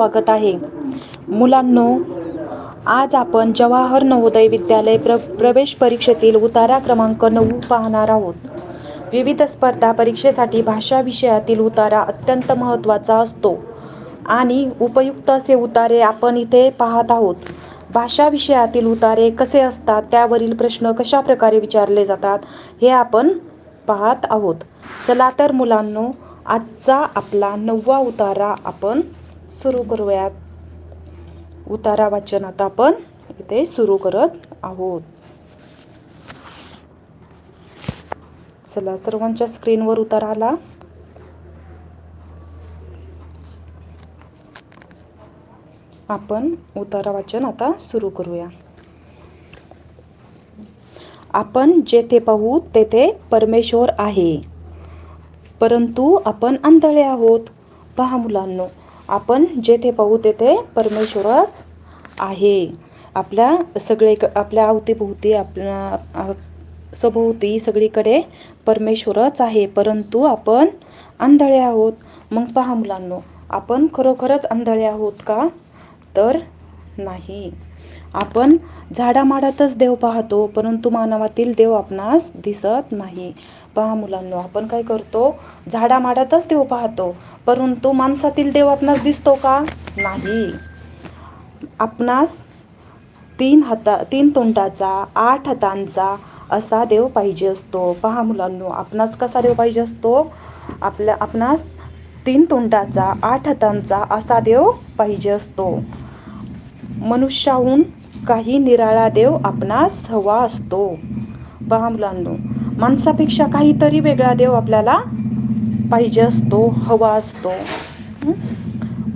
स्वागत आहे. मुलांनो आज आपण जवाहर नवोदय विद्यालय प्र प्रवेश परीक्षेतील उतारा क्रमांक नऊ पाहणार आहोत. विविध स्पर्धा परीक्षेसाठी भाषा विषयातील उतारा अत्यंत महत्त्वाचा असतो. आणि उपयुक्त असे उतारे आपण इथे पाहत आहोत. भाषा विषयातील उतारे कसे असतात त्यावरील प्रश्न कशा प्रकारे विचारले जातात हे आपण पाहत आहोत. चला तर मुलांनो आजचा आपला नववा उतारा आपण सुरू करूयात. उतारा वाचन आता आपण इथे सुरू करत आहोत. चला सर्वांच्या स्क्रीनवर उतारा आला. आपण उतारा वाचन आता सुरू करूया. आपण जेथे पाहू तेथे परमेश्वर आहे. परंतु आपण आंधळे आहोत. पहा मुलांनो आपण जेथे पाहू तेथे परमेश्वरच आहे. आपल्या सगळे आपल्या अवतीभोवती आपल्या सभोवती सगळीकडे परमेश्वरच आहे. परंतु आपण आंधळे आहोत. मग पहा मुलांनो आपण खरोखरच आंधळे आहोत का? तर नाही. आपण झाडामाडातच देव पाहतो परंतु मानवातील देव आपणास दिसत नाही. पहा मुलांनो आपण काय करतो झाडामाडातच देव पाहतो परंतु माणसातील देव आपणास दिसतो का? नाही. आपणास तीन हाता तीन तोंडाचा आठ हातांचा असा देव पाहिजे असतो. पहा मुलांनो आपणास कसा देव पाहिजे असतो? आपल्या आपणास तीन तोंडाचा आठ हातांचा असा देव पाहिजे असतो. मनुष्याहून काही निराळा देव आपणास हवा असतो. पहा मुलांनो माणसापेक्षा काहीतरी वेगळा देव आपल्याला पाहिजे असतो हवा असतो.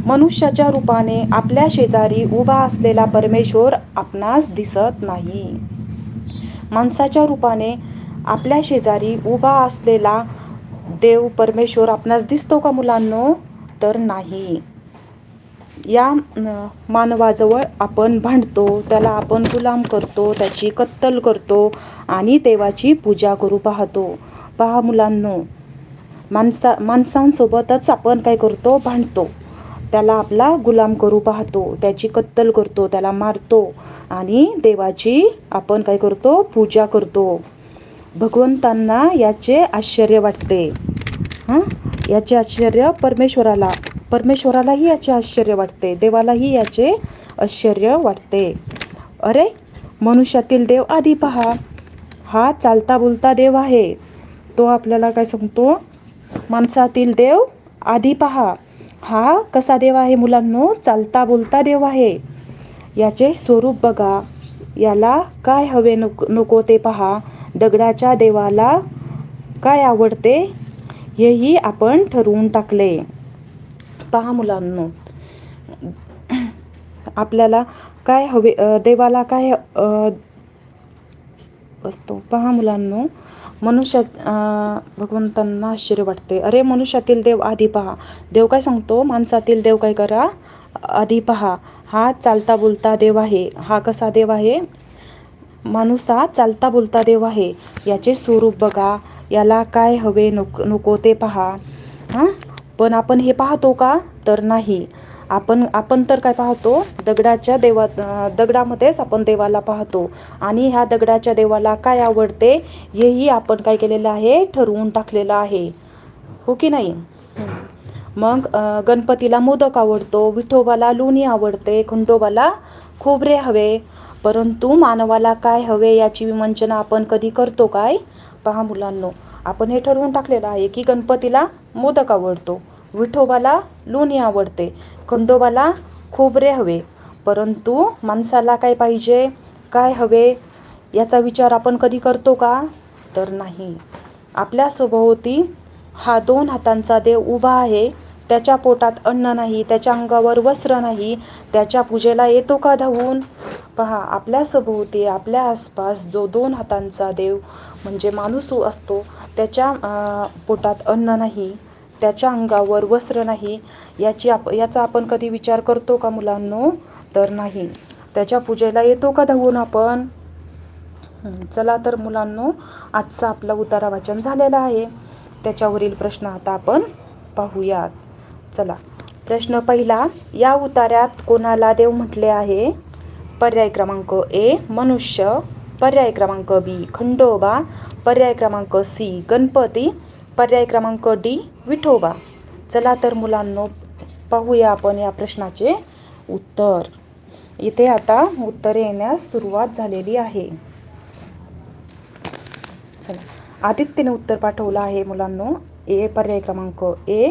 मनुष्याच्या रूपाने आपल्या शेजारी उभा असलेला परमेश्वर आपणास दिसत नाही. माणसाच्या रूपाने आपल्या शेजारी उभा असलेला देव परमेश्वर आपणास दिसतो का मुलांनो? तर नाही. या मानवाजवळ आपण भांडतो त्याला आपण गुलाम करतो त्याची कत्तल करतो आणि देवाची पूजा करू पाहतो. पहा मुलांनो माणसा माणसांसोबतच आपण काय करतो? भांडतो. त्याला आपला गुलाम करू पाहतो त्याची कत्तल करतो त्याला मारतो आणि देवाची आपण काय करतो? पूजा करतो. भगवंतांना याचे आश्चर्य वाटते. हां? याचे आश्चर्य परमेश्वराला. परमेश्वरालाही याचे आश्चर्य वाटते देवालाही याचे आश्चर्य वाटते. अरे मनुष्यातील देव आधी पहा. हा चालता बोलता देव आहे. तो आपल्याला काय सांगतो? माणसातील देव आधी पहा. हा कसा देव आहे मुलांनो? चालता बोलता देव आहे. याचे स्वरूप बघा. याला काय हवे नको नको ते पहा. दगडाच्या देवाला काय आवडते? हेही आपण ठरवून टाकले. पहा मुलांनो. आपल्याला काय हवे देवाला काय असतो. पहा मुलांनो. मनुष्या भगवंतांना आश्चर्य वाटते. अरे मनुष्यातील देव आधी पहा. देव काय सांगतो? माणसातील देव काय करा? आधी पहा. हा चालता बोलता देव आहे. हा कसा देव आहे? माणूस हा चालता बोलता देव आहे. याचे स्वरूप बघा. याला काय हवे नको नको ते पहा. हां? पण आपण हे पाहतो का? तर नाही. आपण आपण तर काय पाहतो? दगडाच्या देवा दगडामध्येच आपण देवाला पाहतो. आणि ह्या दगडाच्या देवाला काय आवडते? हेही आपण काय केलेलं आहे? ठरवून टाकलेलं आहे. हो की नाही? मग गणपतीला मोदक आवडतो विठोबाला लोणी आवडते खंडोबाला खोबरे हवे. परंतु मानवाला काय हवे याची विमंचना आपण कधी करतो काय? पहा मुलांनो. आपण हे ठरवून टाकलेलं आहे की गणपतीला मोदक आवडतो विठोबाला लोणी आवडते खंडोबाला खोबरे हवे. परंतु माणसाला काय पाहिजे काय हवे याचा विचार आपण कधी करतो का? तर नाही. आपल्या सभोवती हा दोन हातांचा देव उभा आहे. त्याच्या पोटात अन्न नाही त्याच्या अंगावर वस्त्र नाही त्याच्या पूजेला येतो का धावून? पहा आपल्या सभोवती आपल्या आसपास जो दोन हातांचा देव म्हणजे माणूस असतो त्याच्या पोटात अन्न नाही त्याच्या अंगावर वस्त्र नाही याची आप याचा आपण कधी विचार करतो का मुलांनो? तर नाही. त्याच्या पूजेला येतो का धावून आपण? चला तर मुलांनो आजचा आपला उतारा वाचन झालेला आहे. त्याच्यावरील प्रश्न आता आपण पाहूयात. चला. प्रश्न पहिला या उतार्यात कोणाला देव म्हटले आहे? पर्याय क्रमांक ए मनुष्य. पर्याय क्रमांक बी खंडोबा. पर्याय क्रमांक सी गणपती. पर्याय क्रमांक डी विठोबा. चला तर मुलांनो पाहूया आपण या प्रश्नाचे उत्तर. इथे आता उत्तर येण्यास सुरुवात झालेली आहे. चला. आदित्यने उत्तर पाठवलं आहे मुलांनो. ए पर्याय क्रमांक ए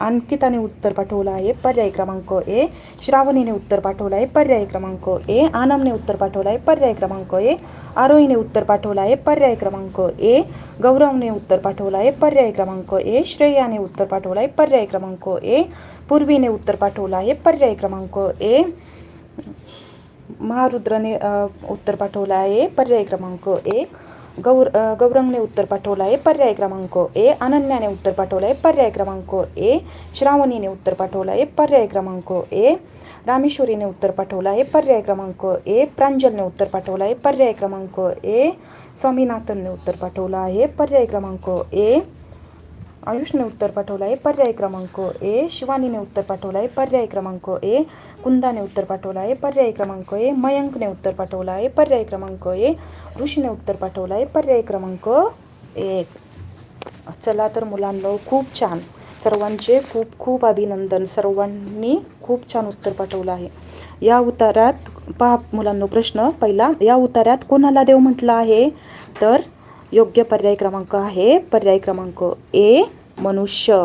अंकिताने उत्तर पाठवलं आहे. पर्याय क्रमांक ए. श्रावणीने उत्तर पाठवलं आहे. पर्याय क्रमांक ए. आनमने उत्तर पाठवलं आहे. पर्याय क्रमांक ए. आरोहीने उत्तर पाठवलं आहे. पर्याय क्रमांक ए. गौरवने उत्तर पाठवलं आहे. पर्याय क्रमांक ए. श्रेयाने उत्तर पाठवलं आहे. पर्याय क्रमांक ए. पूर्वीने उत्तर पाठवलं आहे. पर्याय क्रमांक ए. महारुद्रने उत्तर पाठवलं आहे. पर्याय क्रमांक एक. गौर गौरंगने उत्तर पाठवलं आहे पर्याय क्रमांक ए अनन्याने उत्तर पाठवलं आहे पर्याय क्रमांक ए श्रावणीने उत्तर पाठवलं आहे पर्याय क्रमांक ए रामेश्वरीने उत्तर पाठवलं आहे पर्याय क्रमांक ए प्रांजलने उत्तर पाठवलं आहे पर्याय क्रमांक ए स्वामीनाथनने उत्तर पाठवलं आहे पर्याय क्रमांक ए आयुषने उत्तर पाठवलं आहे. पर्याय क्रमांक ए शिवानीने उत्तर पाठवलं आहे. पर्याय क्रमांक ए कुंदाने उत्तर पाठवलं आहे. पर्याय क्रमांक ए मयंकने उत्तर पाठवलं आहे. पर्याय क्रमांक ए ऋषीने उत्तर पाठवलं आहे. पर्याय क्रमांक एक. चला तर मुलांनो खूप छान. सर्वांचे खूप खूप अभिनंदन. सर्वांनी खूप छान उत्तर पाठवलं आहे. या उतारात पहा मुलांनो प्रश्न. पहिला या उतारात कोणाला देव म्हटलं आहे? तर योग्य पर्याय क्रमांक आहे. पर्याय क्रमांक ए मनुष्य.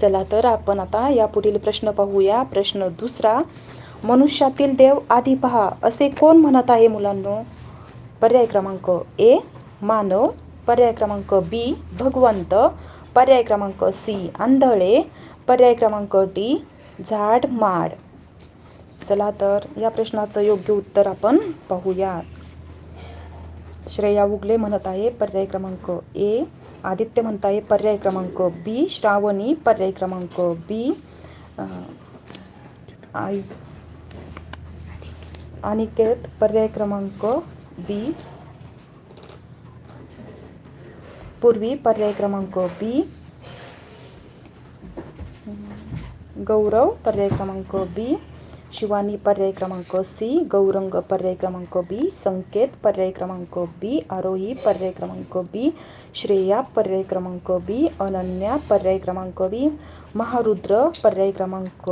चला तर आपण आता यापुढील प्रश्न पाहूया. प्रश्न दुसरा मनुष्यातील देव आधी पहा. असे कोण म्हणत आहे मुलांनो? पर्याय क्रमांक ए मानव. पर्याय क्रमांक बी भगवंत. पर्याय क्रमांक सी आंधळे. पर्याय क्रमांक डी झाड माड चला तर या प्रश्नाचं योग्य उत्तर आपण पाहूया श्रेया उगले म्हणत आहे पर्याय क्रमांक ए. आदित्य म्हणत आहे पर्याय क्रमांक बी. श्रावणी पर्याय क्रमांक बी. आय अनिकेत पर्याय क्रमांक बी. पूर्वी पर्याय क्रमांक बी. गौरव पर्याय क्रमांक बी. शिवानी पर्याय क्रमांक सी गौरंग पर्याय क्रमांक बी संकेत पर्याय क्रमांक बी आरोही पर्याय क्रमांक बी श्रेया पर्याय क्रमांक बी अनन्या पर्याय क्रमांक बी महारुद्र पर्याय क्रमांक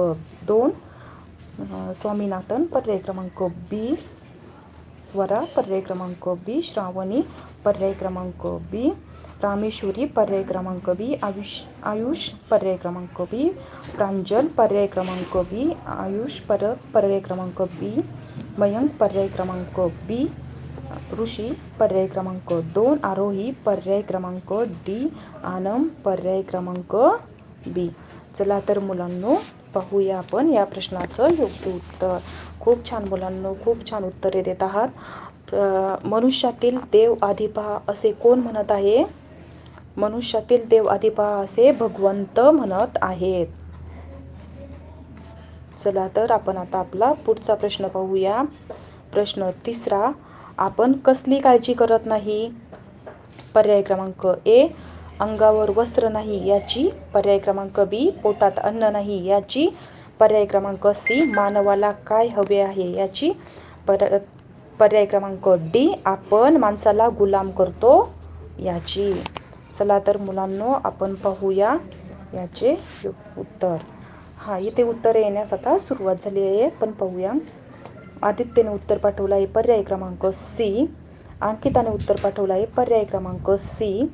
दोन अं, स्वामीनाथन पर्याय क्रमांक बी स्वरा पर्याय क्रमांक बी श्रावणी पर्याय क्रमांक बी रामेश्वरी पर्याय क्रमांक बी आयुष आयुष पर्याय क्रमांक बी प्रांजल पर्याय क्रमांक बी आयुष पर पर्याय क्रमांक बी मयंक पर्याय क्रमांक बी ऋषी पर्याय क्रमांक दोन आरोही पर्याय क्रमांक डी आनम पर्याय क्रमांक बी. चला तर मुलांनो पाहूया आपण या प्रश्नाचं योग्य उत्तर. खूप छान मुलांनो खूप छान उत्तरे देत आहात. मनुष्यातील देव आधिपहा असे कोण म्हणत आहे? मनुष्यातील देव अधिपा असे भगवंत म्हणत आहेत. चला तर आपण आता आपला पुढचा प्रश्न पाहूया. प्रश्न तिसरा आपण कसली काळजी करत नाही? पर्याय क्रमांक ए अंगावर वस्त्र नाही याची. पर्याय क्रमांक बी पोटात अन्न नाही याची. पर्याय क्रमांक सी मानवाला काय हवे आहे याची. पर पर्याय क्रमांक डी आपण माणसाला गुलाम करतो याची. चला तर मुलांनो आपण पाहूया याचे उत्तर. हां इथे उत्तर येण्यास आता सुरुवात झाली आहे पण पाहूया. आदित्यने उत्तर पाठवलं आहे पर्याय क्रमांक सी. अंकिताने उत्तर पाठवलं आहे पर्याय क्रमांक सी.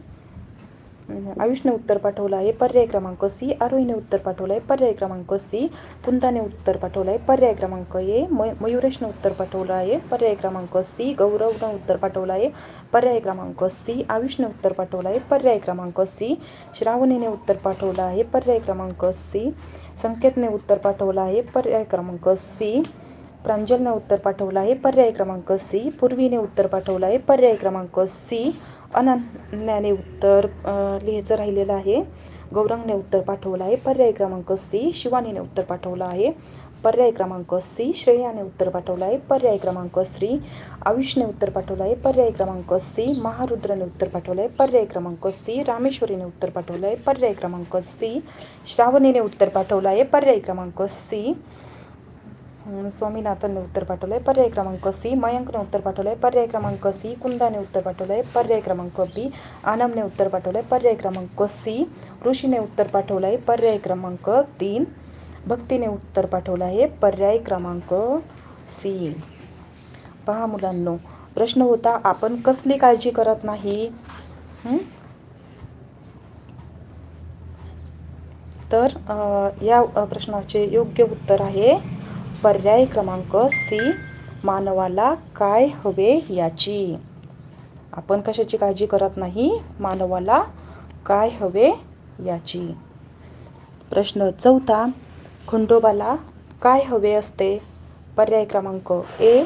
आयुषने उत्तर पाठवलं आहे. पर्याय क्रमांक सी आरोहीने उत्तर पाठवलं आहे पर्याय क्रमांक सी कुंताने उत्तर पाठवलं आहे पर्याय क्रमांक ए म मयुरेशने उत्तर पाठवलं आहे. पर्याय क्रमांक सी गौरवनं उत्तर पाठवलं आहे पर्याय क्रमांक सी आयुषने उत्तर पाठवलं आहे पर्याय क्रमांक सी श्रावणीने उत्तर पाठवलं आहे. पर्याय क्रमांक सी संकेतने उत्तर पाठवलं आहे. पर्याय क्रमांक सी प्रांजलने उत्तर पाठवलं आहे. पर्याय क्रमांक सी पूर्वीने उत्तर पाठवलं आहे. पर्याय क्रमांक सी अनन्याने उत्तर लिहायचं राहिलेलं आहे. गौरंगने उत्तर पाठवलं आहे. पर्याय क्रमांक सी शिवानीने उत्तर पाठवलं आहे. पर्याय क्रमांक सी श्रेयाने उत्तर पाठवलं आहे. पर्याय क्रमांक श्री आयुषने उत्तर पाठवलं आहे. पर्याय क्रमांक सी महारुद्रने उत्तर पाठवलं आहे. पर्याय क्रमांक सी रामेश्वरीने उत्तर पाठवलं आहे. पर्याय क्रमांक सी श्रावणीने उत्तर पाठवलं आहे. पर्याय क्रमांक सी स्वामीनाथनने उत्तर पाठवलं आहे पर्याय क्रमांक सी मयंकने उत्तर पाठवलं आहे पर्याय क्रमांक सी कुंदाने उत्तर पाठवलं आहे पर्याय क्रमांक बी आनमने उत्तर पाठवलं आहे पर्याय क्रमांक सी ऋषीने उत्तर पाठवलं आहे पर्याय क्रमांक तीन भक्तीने उत्तर पाठवलं आहे पर्याय क्रमांक सी. पहा मुलांनो प्रश्न होता आपण कसली काळजी करत नाही? तर या प्रश्नाचे योग्य उत्तर आहे. पर्याय क्रमांक सी मानवाला काय हवे याची. आपण कशाची काळजी करत नाही? मानवाला काय हवे याची. प्रश्न चौथा खंडोबाला काय हवे असते? पर्याय क्रमांक ए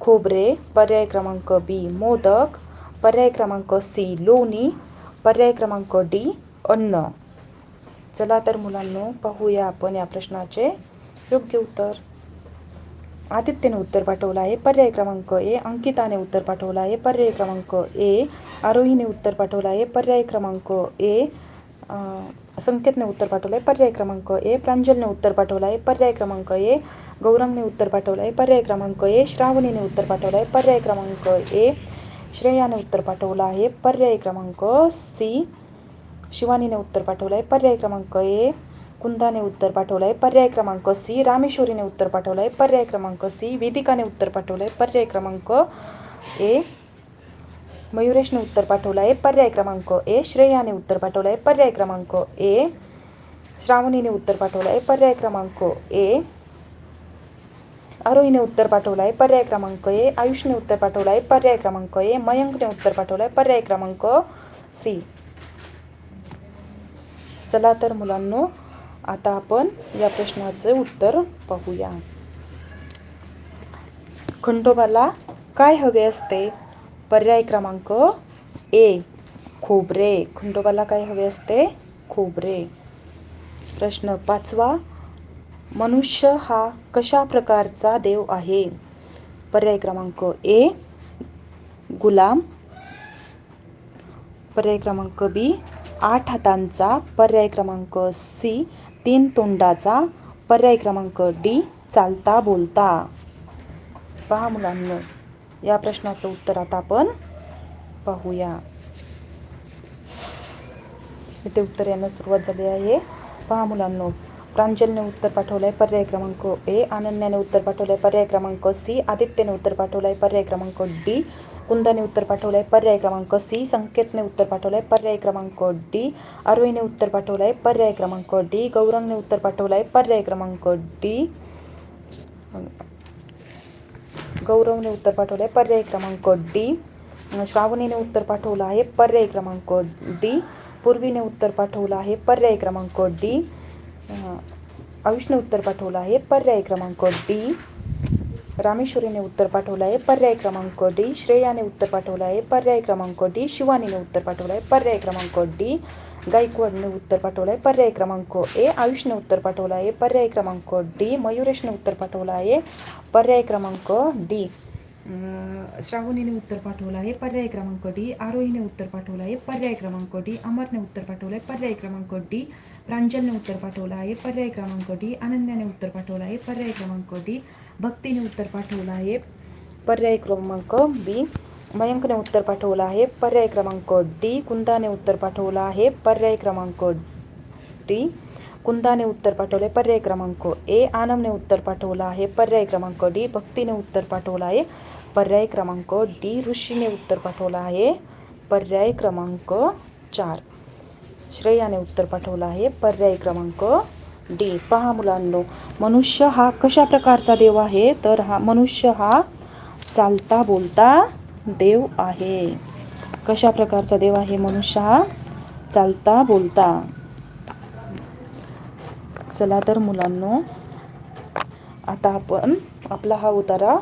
खोबरे. पर्याय क्रमांक बी मोदक. पर्याय क्रमांक सी लोणी. पर्याय क्रमांक डी अन्न. चला तर मुलांनो पाहूया आपण या प्रश्नाचे योग्य उत्तर. आदित्यने उत्तर पाठवलं आहे. पर्याय क्रमांक ए अंकिताने उत्तर पाठवलं आहे. पर्याय क्रमांक ए आरोहीने उत्तर पाठवलं आहे. पर्याय क्रमांक ए संकेतने उत्तर पाठवलं आहे. पर्याय क्रमांक ए प्रांजलने उत्तर पाठवलं आहे. पर्याय क्रमांक ए गौरंगने उत्तर पाठवलं आहे. पर्याय क्रमांक ए श्रावणीने उत्तर पाठवलं आहे. पर्याय क्रमांक ए श्रेयाने उत्तर पाठवलं आहे. पर्याय क्रमांक सी शिवानीने उत्तर पाठवलं आहे. पर्याय क्रमांक ए कुंदाने उत्तर पाठवलं आहे पर्याय क्रमांक सी रामेश्वरीने उत्तर पाठवलं आहे पर्याय क्रमांक सी वेदिकाने उत्तर पाठवलं आहे पर्याय क्रमांक ए मयुरेशने उत्तर पाठवलं आहे पर्याय क्रमांक ए श्रेयाने उत्तर पाठवलं आहे पर्याय क्रमांक ए श्रावणीने उत्तर पाठवलं आहे पर्याय क्रमांक ए आरोहीने उत्तर पाठवलं आहे पर्याय क्रमांक ए आयुषने उत्तर पाठवलं आहे पर्याय क्रमांक ए मयंकने उत्तर पाठवलं आहे पर्याय क्रमांक सी चला तर मुलांनो आता आपण या प्रश्नाचे उत्तर पाहूया खंडोबाला काय हवे असते? पर्याय क्रमांक ए खोबरे. खंडोबाला काय हवे असते? खोबरे. प्रश्न पाचवा मनुष्य हा कशा प्रकारचा देव आहे? पर्याय क्रमांक ए गुलाम. पर्याय क्रमांक बी आठ हातांचा. पर्याय क्रमांक सी तीन तोंडाचा पर्याय क्रमांक डी चालता बोलता. पहा मुलांनो या प्रश्नाचं उत्तर आता आपण पाहूया. इथे उत्तर येण्यास सुरुवात झाली आहे. पहा मुलांनो प्रांजलने उत्तर पाठवलं आहे पर्याय क्रमांक ए अनन्याने उत्तर पाठवलं आहे पर्याय क्रमांक सी आदित्यने उत्तर पाठवलं आहे पर्याय क्रमांक डी कुंदाने उत्तर पाठवलं आहे पर्याय क्रमांक सी संकेतने उत्तर पाठवलं आहे पर्याय क्रमांक डी अरवीने उत्तर पाठवलं आहे पर्याय क्रमांक डी गौरंगने उत्तर पाठवलं आहे पर्याय क्रमांक डी गौरवने उत्तर पाठवलं आहे पर्याय क्रमांक डी श्रावणीने उत्तर पाठवलं आहे पर्याय क्रमांक डी पूर्वीने उत्तर पाठवलं आहे पर्याय क्रमांक डी आयुषने उत्तर पाठवलं आहे. पर्याय क्रमांक डी रामेश्वरीने उत्तर पाठवलं आहे. पर्याय क्रमांक डी श्रेयाने उत्तर पाठवलं आहे. पर्याय क्रमांक डी शिवानीने उत्तर पाठवलं आहे. पर्याय क्रमांक डी गायकवाडने उत्तर पाठवलं आहे. पर्याय क्रमांक ए आयुषने उत्तर पाठवलं आहे. पर्याय क्रमांक डी मयुरेशने उत्तर पाठवलं आहे. पर्याय क्रमांक डी श्रावणीने उत्तर पाठवलं आहे पर्याय क्रमांक डी आरोहीने उत्तर पाठवलं आहे पर्याय क्रमांक डी अमरने उत्तर पाठवलं आहे पर्याय क्रमांक डी प्रांजलने उत्तर पाठवलं आहे पर्याय क्रमांक डी अनन्याने उत्तर पाठवलं आहे पर्याय क्रमांक डी भक्तीने उत्तर पाठवलं आहे पर्याय क्रमांक बी मयंकने उत्तर पाठवलं आहे पर्याय क्रमांक डी कुंदाने उत्तर पाठवलं आहे पर्याय क्रमांक डी कुंदाने उत्तर पाठवले पर्याय क्रमांक ए आनमने उत्तर पाठवलं आहे पर्याय क्रमांक डी भक्तीने उत्तर पाठवलं आहे पर्याय क्रमांक डी ऋषीने उत्तर पाठवलं आहे. पर्याय क्रमांक चार. श्रेयाने उत्तर पाठवलं आहे. पर्याय क्रमांक डी. पहा मुलांनो मनुष्य हा कशा प्रकारचा देव आहे? तर हा मनुष्य हा चालता बोलता देव आहे. कशा प्रकारचा देव आहे मनुष्य हा? चालता बोलता. चला तर मुलांनो आता आपण आपला हा उतारा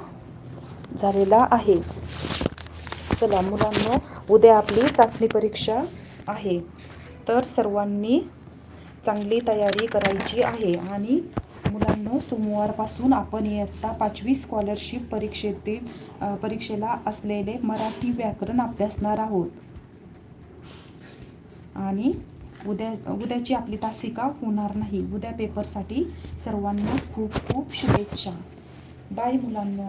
झालेला आहे. चला मुलांनो उद्या आपली चाचणी परीक्षा आहे. तर सर्वांनी चांगली तयारी करायची आहे. आणि मुलांनो सोमवारपासून आपण इयत्ता पाचवी स्कॉलरशिप परीक्षेतील परीक्षेला असलेले मराठी व्याकरण अभ्यासणार आहोत. आणि उद्या उद्याची आपली तासिका होणार नाही. उद्या पेपरसाठी सर्वांना खूप खूप शुभेच्छा. बाय मुलांनो.